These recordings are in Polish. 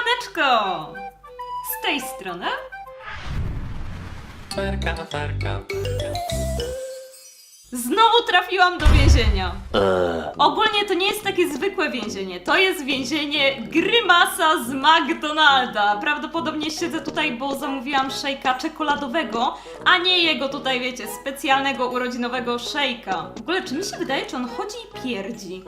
Siemaneczko! Z tej strony Ferka, ferka. znowu trafiłam do więzienia. Ogólnie to nie jest takie zwykłe więzienie, to jest więzienie Grymasa z McDonalda. Prawdopodobnie siedzę tutaj, bo zamówiłam szejka czekoladowego, a nie jego tutaj, wiecie, specjalnego urodzinowego szejka. W ogóle, czy mi się wydaje, czy on chodzi i pierdzi?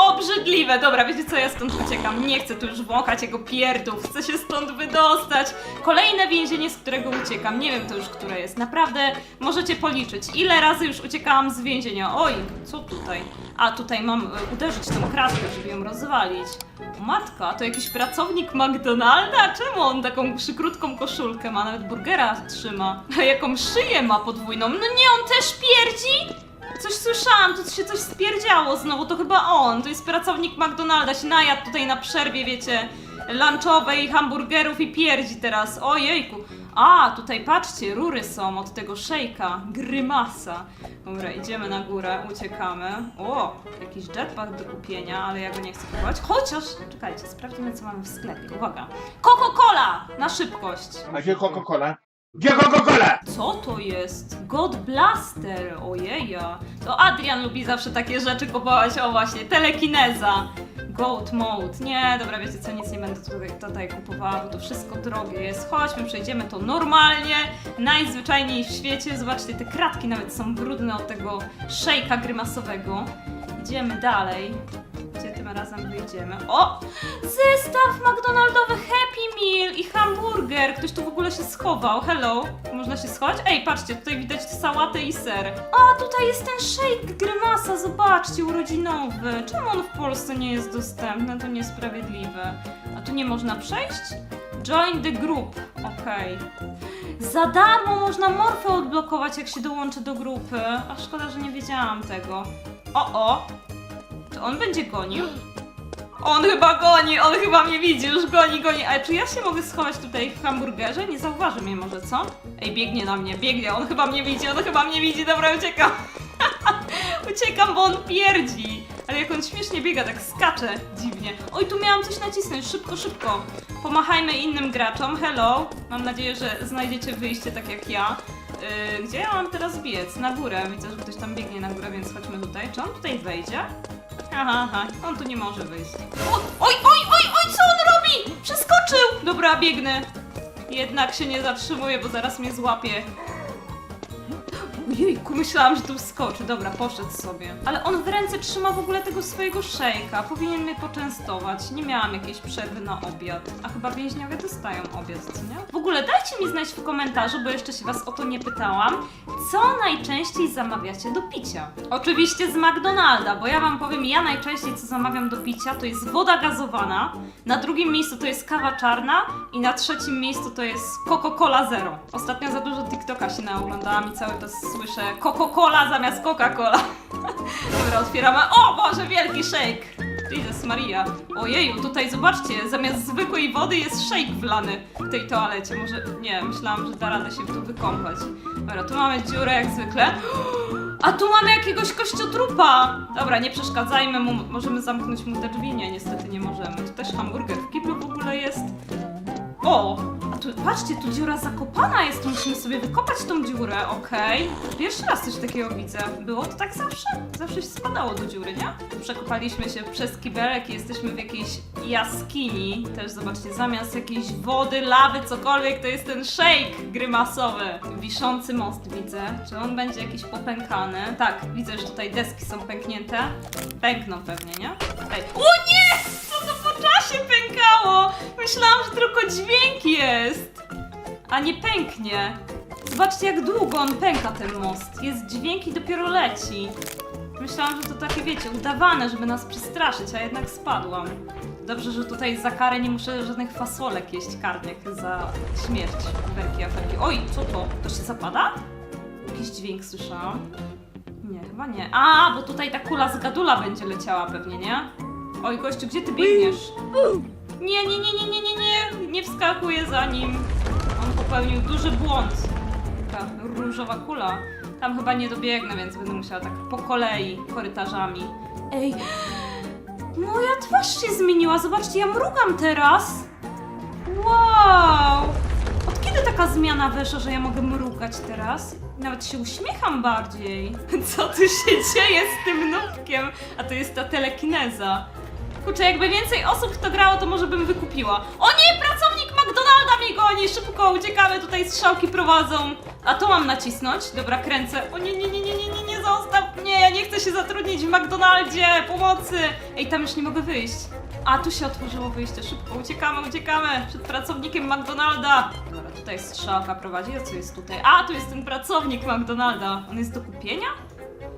Obrzydliwe! Dobra, wiecie co, ja stąd uciekam. Nie chcę tu już wąchać jego pierdów, chcę się stąd wydostać. Kolejne więzienie, z którego uciekam. Nie wiem to już, które jest. Naprawdę możecie policzyć, ile razy już uciekałam z więzienia. Oj, co tutaj? A, tutaj mam e, uderzyć tą kratkę, żeby ją rozwalić. O, Matka, to jakiś pracownik McDonalda? Czemu on taką przykrótką koszulkę ma? Nawet burgera trzyma. A jaką szyję ma podwójną? No nie, on też pierdzi? Coś słyszałam, tu się coś spierdziało znowu, to chyba on. To jest pracownik McDonalda, się najadł tutaj na przerwie, wiecie, lunchowej, hamburgerów i pierdzi teraz. Ojejku. A, tutaj patrzcie, rury są od tego szejka, grymasa. Dobra, idziemy na górę, uciekamy. O, jakiś jetpack do kupienia, ale ja go nie chcę kupować. Chociaż, czekajcie, sprawdźmy co mamy w sklepie. Uwaga. Coca-Cola! Na szybkość. A gdzie Coca-Cola? Gdzie Coca-Cola? Co to jest? God Blaster, ojeja. To Adrian lubi zawsze takie rzeczy kupować, o właśnie, telekineza. Goat Mode. Nie, dobra, wiecie co, nic nie będę tutaj, tutaj kupowała, bo to wszystko drogie jest. Chodźmy, przejdziemy to normalnie, najzwyczajniej w świecie. Zobaczcie, te kratki nawet są brudne od tego szejka grymasowego. Idziemy dalej. Razem wyjdziemy? O! Zestaw McDonaldowy Happy Meal i hamburger. Ktoś tu w ogóle się schował. Hello. Można się schować? Ej, patrzcie, tutaj widać sałatę i ser. A, tutaj jest ten shake Grymasa, zobaczcie, urodzinowy. Czemu on w Polsce nie jest dostępny? To niesprawiedliwe. A tu nie można przejść? Join the group. Okej. Za darmo można morfę odblokować, jak się dołączy do grupy. A szkoda, że nie wiedziałam tego. O, o! On będzie gonił? On chyba goni, on chyba mnie widzi, już goni, goni. Ale czy ja się mogę schować tutaj w hamburgerze? Nie zauważy mnie może, co? Ej, biegnie na mnie, biegnie, on chyba mnie widzi, on chyba mnie widzi, dobra, uciekam. uciekam, bo on pierdzi. Ale jak on śmiesznie biega, tak skacze dziwnie. Oj, tu miałam coś nacisnąć, szybko, szybko. Pomachajmy innym graczom, hello. Mam nadzieję, że znajdziecie wyjście tak jak ja. Yy, gdzie ja mam teraz biec? Na górę. Widzę, że ktoś tam biegnie na górę, więc chodźmy tutaj. Czy on tutaj wejdzie? Aha, on tu nie może wyjść. O, oj, oj, oj, oj, co on robi? Przeskoczył! Dobra, biegnę. Jednak się nie zatrzymuję, bo zaraz mnie złapie. Ojejku, myślałam, że tu wskoczy. Dobra, poszedł sobie. Ale on w ręce trzyma w ogóle tego swojego szejka. Powinien mnie poczęstować. Nie miałam jakiejś przerwy na obiad. A chyba więźniowie dostają obiad, co nie? W ogóle dajcie mi znać w komentarzu, bo jeszcze się was o to nie pytałam. Co najczęściej zamawiacie do picia? Oczywiście z McDonalda, bo ja wam powiem, ja najczęściej co zamawiam do picia to jest woda gazowana, na drugim miejscu to jest kawa czarna i na trzecim miejscu to jest Coca-Cola Zero. Ostatnio za dużo TikToka się naoglądałam i cały czas słyszę Coca-Cola zamiast Coca-Cola. Dobra, otwieramy. O Boże, wielki shake! Jesus Maria. Ojeju, tutaj zobaczcie, zamiast zwykłej wody jest shake wlany w tej toalecie. Może, nie, myślałam, że da radę się tu wykąpać. Dobra, tu mamy dziurę jak zwykle. A tu mamy jakiegoś kościotrupa! Dobra, nie przeszkadzajmy mu, możemy zamknąć mu te drzwi. Nie, niestety nie możemy. Tu też hamburger w kiblu w ogóle jest. O! A tu, patrzcie, tu dziura zakopana jest, musimy sobie wykopać tą dziurę, okej. Pierwszy raz coś takiego widzę. Było to tak zawsze? Zawsze się spadało do dziury, nie? Przekopaliśmy się przez kibelek i jesteśmy w jakiejś jaskini. Też zobaczcie, zamiast jakiejś wody, lawy, cokolwiek, to jest ten shake grymasowy. Wiszący most widzę. Czy on będzie jakiś popękany? Tak, widzę, że tutaj deski są pęknięte. Pękną pewnie, nie? Ej. O nie! Po czasie pękało? Myślałam, że tylko dźwięk jest, a nie pęknie. Zobaczcie, jak długo on pęka ten most. Jest dźwięk i dopiero leci. Myślałam, że to takie, wiecie, udawane, żeby nas przestraszyć, a jednak spadłam. Dobrze, że tutaj za karę nie muszę żadnych fasolek jeść karnych za śmierć. Werki aferki. Oj, co to? To się zapada? Jakiś dźwięk słyszałam. Nie, chyba nie. A, bo tutaj ta kula z gadula będzie leciała pewnie, nie? Oj, gościu, gdzie ty biegniesz? Nie, nie, nie, nie, nie, nie, nie. Nie wskakuję za nim. On popełnił duży błąd. Ta różowa kula. Tam chyba nie dobiegnę, więc będę musiała tak po kolei, korytarzami. Ej, Moja twarz się zmieniła, zobaczcie, ja mrugam teraz. Wow! Od kiedy taka zmiana weszła, że ja mogę mrugać teraz? Nawet się uśmiecham bardziej. Co tu się dzieje z tym nubkiem? A to jest ta telekineza. Kurczę, jakby więcej osób w to grało, to może bym wykupiła. O nie, pracownik McDonalda mnie goni! Szybko uciekamy, tutaj strzałki prowadzą. A to mam nacisnąć? Dobra, kręcę. O nie, nie, nie, nie, nie, nie, nie, zostaw mnie! Ja nie chcę się zatrudnić w McDonaldzie! Pomocy! Ej, tam już nie mogę wyjść. A, tu się otworzyło wyjście. Szybko, uciekamy, uciekamy! Przed pracownikiem McDonalda! Dobra, tutaj strzałka prowadzi. A co jest tutaj? A, tu jest ten pracownik McDonalda. On jest do kupienia?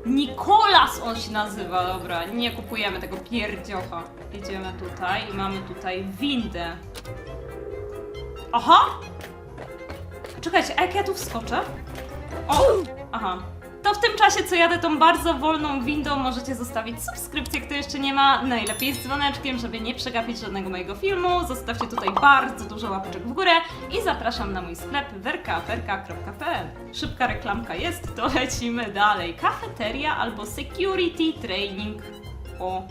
Nikolas on się nazywa, dobra, nie kupujemy tego pierdziocha. Idziemy tutaj i mamy tutaj windę. Aha! Czekajcie, jak ja tu wskoczę? O! Aha. To w tym czasie, co jadę tą bardzo wolną windą, możecie zostawić subskrypcję, kto jeszcze nie ma, najlepiej z dzwoneczkiem, żeby nie przegapić żadnego mojego filmu. Zostawcie tutaj bardzo dużo łapeczek w górę i zapraszam na mój sklep werka.werka.pl. Szybka reklamka jest, to lecimy dalej. Kafeteria albo security training. O,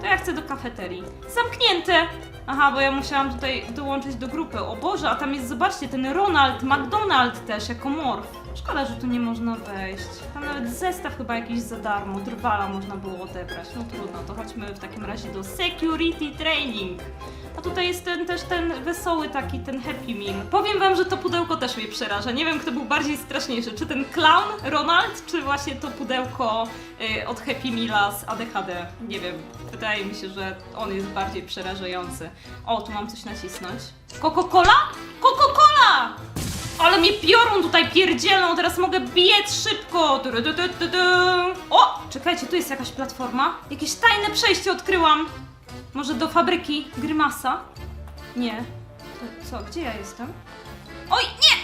to ja chcę do kafeterii. Zamknięte! Aha, bo ja musiałam tutaj dołączyć do grupy. O Boże, a tam jest, zobaczcie, ten Ronald McDonald też jako morf. Szkoda, że tu nie można wejść. Tam nawet zestaw chyba jakiś za darmo, drwala można było odebrać. No trudno, to chodźmy w takim razie do Security Training. A tutaj jest ten, też ten wesoły taki, ten Happy Meal. Powiem wam, że to pudełko też mnie przeraża. Nie wiem, kto był bardziej straszniejszy. Czy ten clown Ronald, czy właśnie to pudełko y, od Happy Meala z ADHD. Nie wiem, wydaje mi się, że on jest bardziej przerażający. O, tu mam coś nacisnąć. Coca-Cola? Coca-Cola! Ale mnie piorun tutaj pierdzielą, teraz mogę biec szybko! Du, du, du, du, du. O! Czekajcie, tu jest jakaś platforma. Jakieś tajne przejście odkryłam. Może do fabryki Grymasa? Nie. To co, gdzie ja jestem? Oj, nie!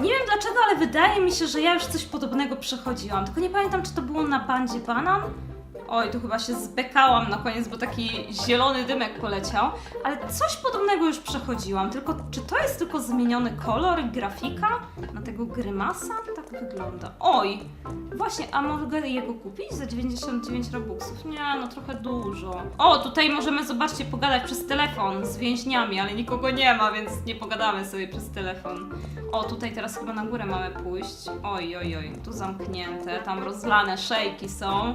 Nie wiem dlaczego, ale wydaje mi się, że ja już coś podobnego przechodziłam. Tylko nie pamiętam, czy to było na bandzie banan. Oj, tu chyba się zbekałam na koniec, bo taki zielony dymek poleciał. Ale coś podobnego już przechodziłam. Tylko czy to jest tylko zmieniony kolor grafika na tego grymasa? Tak wygląda. Oj! Właśnie, a mogę jego kupić za 99 robuxów? Nie, no trochę dużo. O, tutaj możemy, zobaczcie, pogadać przez telefon z więźniami, ale nikogo nie ma, więc nie pogadamy sobie przez telefon. O, tutaj teraz chyba na górę mamy pójść. Oj, oj, oj, tu zamknięte, tam rozlane szejki są.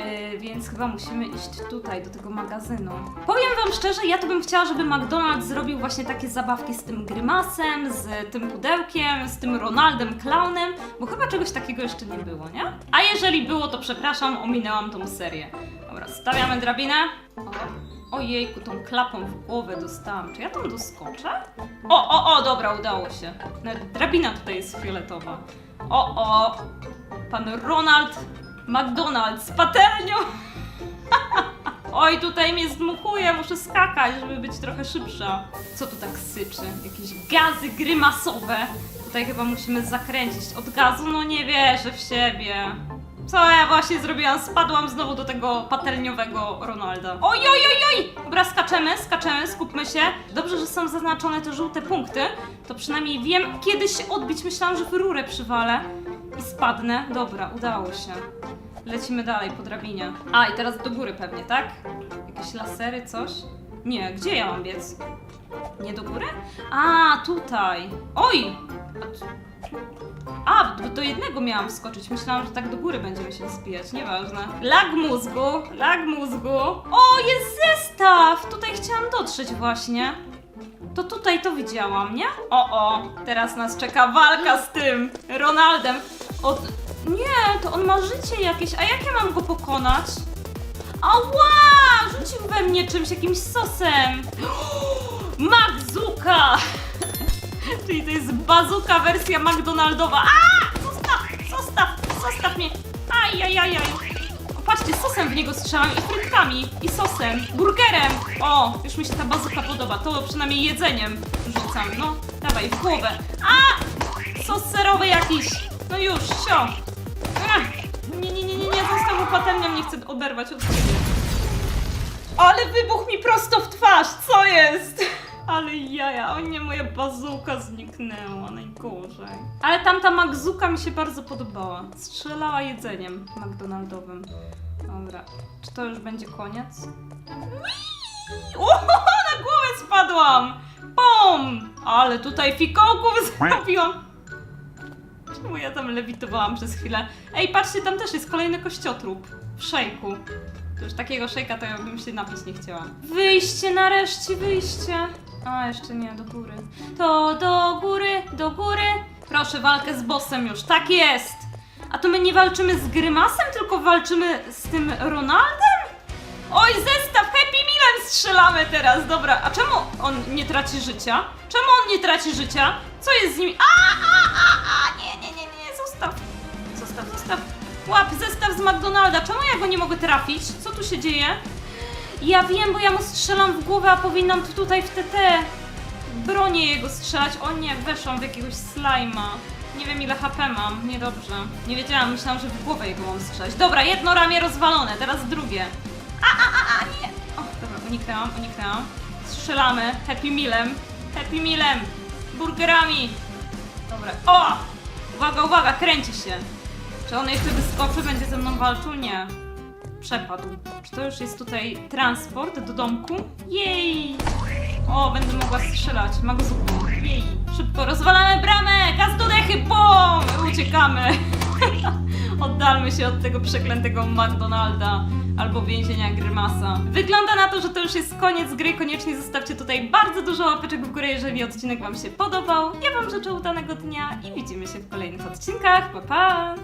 Yy, więc chyba musimy iść tutaj, do tego magazynu. Powiem wam szczerze, ja to bym chciała, żeby McDonald's zrobił właśnie takie zabawki z tym grymasem, z tym pudełkiem, z tym Ronaldem Clownem, bo chyba czegoś takiego jeszcze nie było, nie? A jeżeli było, to przepraszam, ominęłam tą serię. Dobra, stawiamy drabinę. O, ojejku, tą klapą w głowę dostałam. Czy ja tam doskoczę? O, o, o, dobra, udało się. Nawet drabina tutaj jest fioletowa. O, o, pan Ronald McDonald's z patelnią. Oj, tutaj mnie zdmuchuje, muszę skakać, żeby być trochę szybsza. Co tu tak syczy? Jakieś gazy grymasowe. Tutaj chyba musimy zakręcić od gazu, no nie wierzę w siebie. Co ja właśnie zrobiłam? Spadłam znowu do tego patelniowego Ronalda. Oj, oj, oj, oj! Dobra, skaczemy, skaczemy, skupmy się. Dobrze, że są zaznaczone te żółte punkty. To przynajmniej wiem, kiedy się odbić. Myślałam, że w rurę przywalę i spadnę. Dobra, udało się. Lecimy dalej po drabinie. A, i teraz do góry pewnie, tak? Jakieś lasery, coś? Nie, gdzie ja mam biec? Nie do góry? A, tutaj. Oj! A, do jednego miałam wskoczyć. Myślałam, że tak do góry będziemy się zbijać. Nieważne. Lag mózgu, lag mózgu. O, jest zestaw! Tutaj chciałam dotrzeć właśnie. To tutaj to widziałam, nie? O, o, teraz nas czeka walka z tym Ronaldem. Od... Nie, to on ma życie jakieś, a jak ja mam go pokonać? Ała! Rzucił we mnie czymś, jakimś sosem. Magzuka! Czyli to jest bazuka wersja McDonaldowa. A! Zostaw! Zostaw! Zostaw mnie! Ajajajaj! Patrzcie, sosem w niego strzelam i frytkami, i sosem, burgerem! O, już mi się ta bazuka podoba, to przynajmniej jedzeniem rzucam, no. Dawaj, w głowę. A! Sos serowy jakiś! No już, sio! Nie, nie, nie, nie, nie, został patelnią, nie chcę oberwać od siebie. Ale wybuch mi prosto w twarz, co jest? Ale jaja, o nie, moja bazuka zniknęła, najgorzej. Ale tamta Magzuka mi się bardzo podobała. Strzelała jedzeniem McDonaldowym. Dobra, czy to już będzie koniec? O, na głowę spadłam! Bum! Ale tutaj fikołków zrobiłam. Czemu ja tam lewitowałam przez chwilę? Ej, patrzcie, tam też jest kolejny kościotrup w szejku. To już takiego szejka to ja bym się napić nie chciała. Wyjście, nareszcie wyjście. A, jeszcze nie, do góry. To do góry, do góry. Proszę, walkę z bossem już, tak jest! A to my nie walczymy z Grymasem, tylko walczymy z tym Ronaldem? Oj, zestaw Happy Mealem strzelamy teraz, dobra. A czemu on nie traci życia? Czemu on nie traci życia? Co jest z nim? A, a, a, a, nie. Zostaw. Łap zestaw z McDonalda. Czemu ja go nie mogę trafić? Co tu się dzieje? Ja wiem, bo ja mu strzelam w głowę, a powinnam tu tutaj w TT bronię jego strzelać. O nie, weszłam w jakiegoś slajma. Nie wiem ile HP mam, niedobrze. Nie wiedziałam, myślałam, że w głowę jego mam strzelać. Dobra, jedno ramię rozwalone, teraz drugie. A, a, a, a, nie! O, dobra, uniknęłam, uniknęłam. Strzelamy Happy Mealem. Happy Mealem! Burgerami! Dobra, o! Uwaga, uwaga, kręci się. Czy on jeszcze wyskoczy, będzie ze mną walczył? Nie. Przepadł. Czy to już jest tutaj transport do domku? Jej! O, będę mogła strzelać. Magzuku. Jej! Szybko rozwalamy bramę! Gaz do dechy! Bum! Uciekamy! Oddalmy się od tego przeklętego McDonalda albo więzienia Grymasa. Wygląda na to, że to już jest koniec gry. Koniecznie zostawcie tutaj bardzo dużo łapeczek w górę, jeżeli odcinek Wam się podobał. Ja Wam życzę udanego dnia i widzimy się w kolejnych odcinkach. Pa, pa!